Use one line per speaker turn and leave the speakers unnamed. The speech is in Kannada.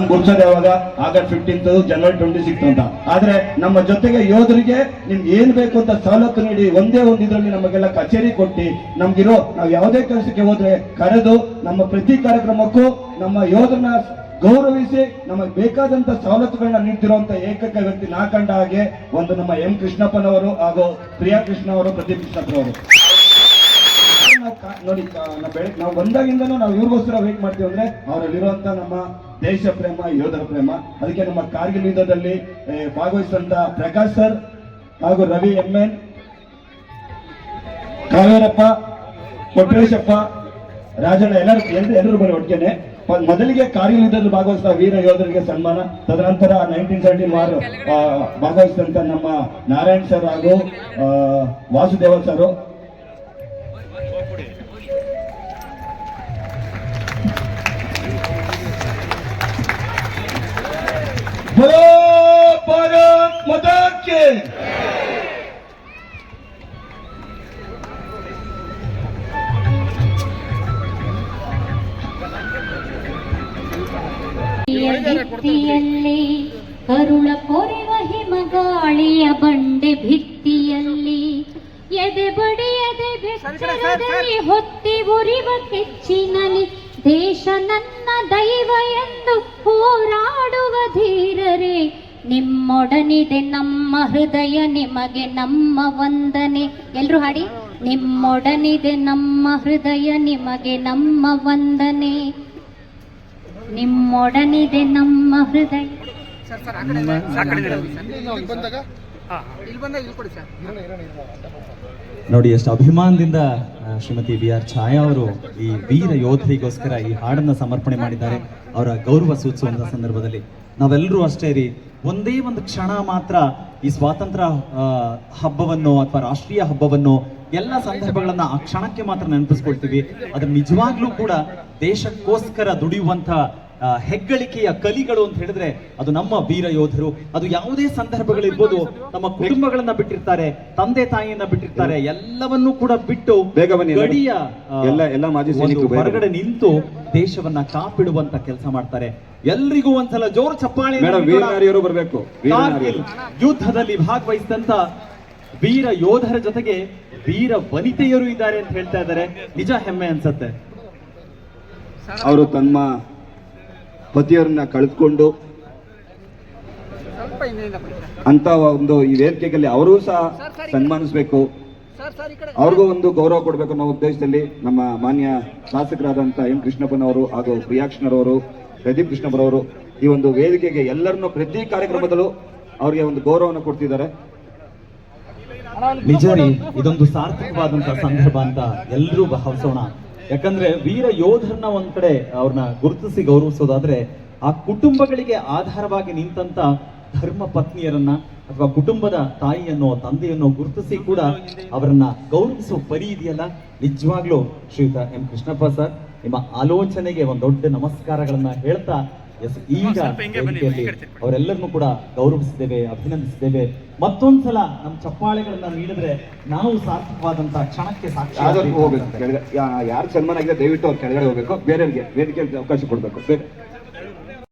ಗುರ್ಸೋದು ಯಾವಾಗ? August fifteenth January twenty six ಅಂತ. ಆದ್ರೆ ನಮ್ಮ ಜೊತೆಗೆ ಯೋಧರಿಗೆ ನಿಮ್ಗೆ ಏನ್ ಬೇಕು ಅಂತ ಸವಲತ್ತು ನೀಡಿ ಒಂದೇ ಒಂದು ಇದರಲ್ಲಿ ನಮಗೆಲ್ಲ ಕಚೇರಿ ಕೊಟ್ಟು, ನಮ್ಗಿರೋ ನಾವು ಯಾವುದೇ ಕೆಲಸಕ್ಕೆ ಹೋದ್ರೆ ಕರೆದು ನಮ್ಮ ಪ್ರತಿ ಕಾರ್ಯಕ್ರಮಕ್ಕೂ ನಮ್ಮ ಯೋಧರನ್ನ ಗೌರವಿಸಿ ನಮಗೆ ಬೇಕಾದಂತ ಸವಲತ್ತುಗಳನ್ನ ನೀಡ್ತಿರುವಂತ ಏಕೈಕ ವ್ಯಕ್ತಿ ನಾ ಕಂಡ ಹಾಗೆ ಒಂದು ನಮ್ಮ ಎಂ ಕೃಷ್ಣಪ್ಪನವರು ಹಾಗೂ ಪ್ರಿಯಾ ಕೃಷ್ಣ ಅವರು ಪ್ರದೀಪ್ ಕೃಷ್ಣಪ್ಪನವರು. ನೋಡಿ ನಾವು ಬೆಳಗ್ಗೆ ನಾವು ಬಂದಾಗಿಂದನೂ ನಾವು ಇವ್ರಿಗೋಸ್ಕರ ವೇಟ್ ಮಾಡ್ತೀವಿ ಅಂದ್ರೆ ಅವರಲ್ಲಿರುವಂತ ನಮ್ಮ ದೇಶ ಪ್ರೇಮ ಯೋಧರ ಪ್ರೇಮ. ಅದಕ್ಕೆ ನಮ್ಮ ಕಾರ್ಗಿಲ್ ಯುದ್ಧದಲ್ಲಿ ಭಾಗವಹಿಸಿದಂತ ಪ್ರಕಾಶ್ ಸರ್ ಹಾಗೂ ರವಿ ಎಂ ಕಾವೇರಪ್ಪ ಕೊಟ್ಟೇಶಪ್ಪ ರಾಜಣ್ಣ ಎಲ್ಲರೂ ಎಲ್ಲರೂ ಬರೀ ಒಟ್ಟಿಗೆನೆ. ಮೊದಲಿಗೆ ಕಾರ್ಗಿಲ್ ಯುದ್ಧದಲ್ಲಿ ಭಾಗವಹಿಸಿದ ವೀರ ಯೋಧರಿಗೆ ಸನ್ಮಾನ. ತದನಂತರ ನೈನ್ಟೀನ್ ಸೆವೆಂಟಿ ಮಾರ್ ಭಾಗವಹಿಸಿದಂತ ನಮ್ಮ ನಾರಾಯಣ್ ಸರ್ ಹಾಗೂ ವಾಸುದೇವ ಸರ್. बोलो भारत माता के
ಭಿತ್ತಿಯಲ್ಲಿ ಕರುಳ ಕೊರೆವ ಹಿಮಗಾಳಿಯ ಬಂಡೆ ಭಿತ್ತಿಯಲ್ಲಿ ಎದೆ ಬಡಿಯದೆ ಬೆಚ್ಚರದಲ್ಲಿ ಹೊತ್ತಿ ಉರಿವ ಕೆಚ್ಚಿನಲಿ ದೇಶ ನನ್ನ ದೈವ ಎಂದು ಹೋರಾಡುವ ಧೀರರೇ ನಿಮ್ಮೊಡನಿದೆ ನಮ್ಮ ಹೃದಯ ನಿಮಗೆ ನಮ್ಮ ವಂದನೆ. ಎಲ್ರು ಹಾಡಿ ನಿಮ್ಮೊಡನಿದೆ ನಮ್ಮ ಹೃದಯ ನಿಮಗೆ ನಮ್ಮ ವಂದನೆ. ನಿಮ್ಮೊಡನಿದೆ ನಮ್ಮ ಹೃದಯ.
ನೋಡಿ ಎಷ್ಟು ಅಭಿಮಾನದಿಂದ ಶ್ರೀಮತಿ ಬಿ ಆರ್ ಛಾಯಾ ಅವರು ಈ ವೀರ ಯೋಧರಿಗೋಸ್ಕರ ಈ ಹಾಡನ್ನು ಸಮರ್ಪಣೆ ಮಾಡಿದ್ದಾರೆ ಅವರ ಗೌರವ ಸೂಚಿಸುವಂತ ಸಂದರ್ಭದಲ್ಲಿ. ನಾವೆಲ್ಲರೂ ಅಷ್ಟೇ ರೀ, ಒಂದೇ ಒಂದು ಕ್ಷಣ ಮಾತ್ರ ಈ ಸ್ವಾತಂತ್ರ್ಯ ಹಬ್ಬವನ್ನು ಅಥವಾ ರಾಷ್ಟ್ರೀಯ ಹಬ್ಬವನ್ನು ಎಲ್ಲ ಸಂದರ್ಭಗಳನ್ನ ಆ ಕ್ಷಣಕ್ಕೆ ಮಾತ್ರ ನೆನಪಿಸ್ಕೊಳ್ತೀವಿ. ಅದು ನಿಜವಾಗ್ಲೂ ಕೂಡ ದೇಶಕ್ಕೋಸ್ಕರ ದುಡಿಯುವಂತ ಹೆಗ್ಗಳಿಕೆಯ ಕಲಿಗಳು ಅಂತ ಹೇಳಿದ್ರೆ ಅದು ನಮ್ಮ ವೀರ ಯೋಧರು. ಅದು ಯಾವುದೇ ಸಂದರ್ಭಗಳಿರ್ಬೋದು ತಮ್ಮ ಕುಟುಂಬಗಳನ್ನ ಬಿಟ್ಟಿರ್ತಾರೆ ತಂದೆ ತಾಯಿಯನ್ನ ಬಿಟ್ಟಿರ್ತಾರೆ ಎಲ್ಲವನ್ನೂ ಕೂಡ ಬಿಟ್ಟು ಗಡಿಯ ಹೊರಗಡೆ ನಿಂತು ದೇಶವನ್ನ ಕಾಪಿಡುವಂತ ಕೆಲಸ ಮಾಡ್ತಾರೆ. ಎಲ್ರಿಗೂ ಒಂದ್ಸಲ ಜೋರು ಚಪ್ಪಾಳೆ
ಬರಬೇಕು.
ಯುದ್ಧದಲ್ಲಿ ಭಾಗವಹಿಸಿದಂತ ವೀರ ಯೋಧರ ಜೊತೆಗೆ ವೀರ ವನಿತೆಯರು ಇದ್ದಾರೆ ಅಂತ ಹೇಳ್ತಾ ಇದ್ದಾರೆ. ನಿಜ ಹೆಮ್ಮೆ ಅನ್ಸತ್ತೆ.
ಅವರು ತಮ್ಮ ಪತಿಯರನ್ನ ಕಳೆದುಕೊಂಡು ಅಂತ ಒಂದು ಈ ವೇದಿಕೆಯಲ್ಲಿ ಅವರೂ ಸಹ ಸನ್ಮಾನಿಸಬೇಕು. ಅವ್ರಿಗೂ ಒಂದು ಗೌರವ ಕೊಡಬೇಕು ಅನ್ನೋ ಉದ್ದೇಶದಲ್ಲಿ ನಮ್ಮ ಮಾನ್ಯ ಶಾಸಕರಾದಂತ ಎಂ ಕೃಷ್ಣಪ್ಪನವರು ಹಾಗೂ ಪ್ರಿಯಾಕ್ಷಣರವರು ಪ್ರದೀಪ್ ಕೃಷ್ಣಪ್ಪರವರು ಈ ಒಂದು ವೇದಿಕೆಗೆ ಎಲ್ಲರನ್ನೂ ಪ್ರತಿ ಕಾರ್ಯಕ್ರಮದಲ್ಲೂ ಅವರಿಗೆ ಒಂದು ಗೌರವವನ್ನು ಕೊಡ್ತಿದ್ದಾರೆ.
ನಿಜ ರೀ ಇದೊಂದು ಸಾರ್ಥಕವಾದಂತಹ ಸಂದರ್ಭ ಅಂತ ಎಲ್ಲರೂ ಭಾವಿಸೋಣ. ಯಾಕಂದ್ರೆ ವೀರ ಯೋಧರನ್ನ ಒಂದ್ ಕಡೆ ಅವ್ರನ್ನ ಗುರುತಿಸಿ ಗೌರವಿಸೋದಾದ್ರೆ ಆ ಕುಟುಂಬಗಳಿಗೆ ಆಧಾರವಾಗಿ ನಿಂತಂತ ಧರ್ಮ ಪತ್ನಿಯರನ್ನ ಅಥವಾ ಕುಟುಂಬದ ತಾಯಿಯನ್ನೋ ತಂದೆಯನ್ನೋ ಗುರುತಿಸಿ ಕೂಡ ಅವರನ್ನ ಗೌರವಿಸುವ ಪರಿ ಇದೆಯಲ್ಲ? ನಿಜವಾಗ್ಲೂ ಶ್ರೀಯುತ ಎಂ ಕೃಷ್ಣಪ್ಪ ಸರ್, ನಿಮ್ಮ ಆಲೋಚನೆಗೆ ಒಂದ್ ದೊಡ್ಡ ನಮಸ್ಕಾರಗಳನ್ನ ಹೇಳ್ತಾ ಎಸ್ ಈಗ ವೇದಿಕೆಯಲ್ಲಿ ಅವರೆಲ್ಲರನ್ನೂ ಕೂಡ ಗೌರವಿಸಿದ್ದೇವೆ ಅಭಿನಂದಿಸಿದ್ದೇವೆ. ಮತ್ತೊಂದ್ಸಲ ನಮ್ಮ ಚಪ್ಪಾಳೆಗಳನ್ನ ನೀಡಿದ್ರೆ ನಾವು ಸಾರ್ಥಕವಾದಂತ ಕ್ಷಣಕ್ಕೆ ಸಾಕ್ಷಿ
ಹೋಗ್ಬೇಕು ಯಾರು ಸನ್ಮಾನ ಆಗಿದೆ ದಯವಿಟ್ಟು ಅವ್ರು ಕೆಳಗಡೆ ಹೋಗ್ಬೇಕು. ಬೇರೆಯವ್ರಿಗೆ ವೇದಿಕೆಯಲ್ಲಿ ಅವಕಾಶ ಕೊಡಬೇಕು. ಬೇರೆ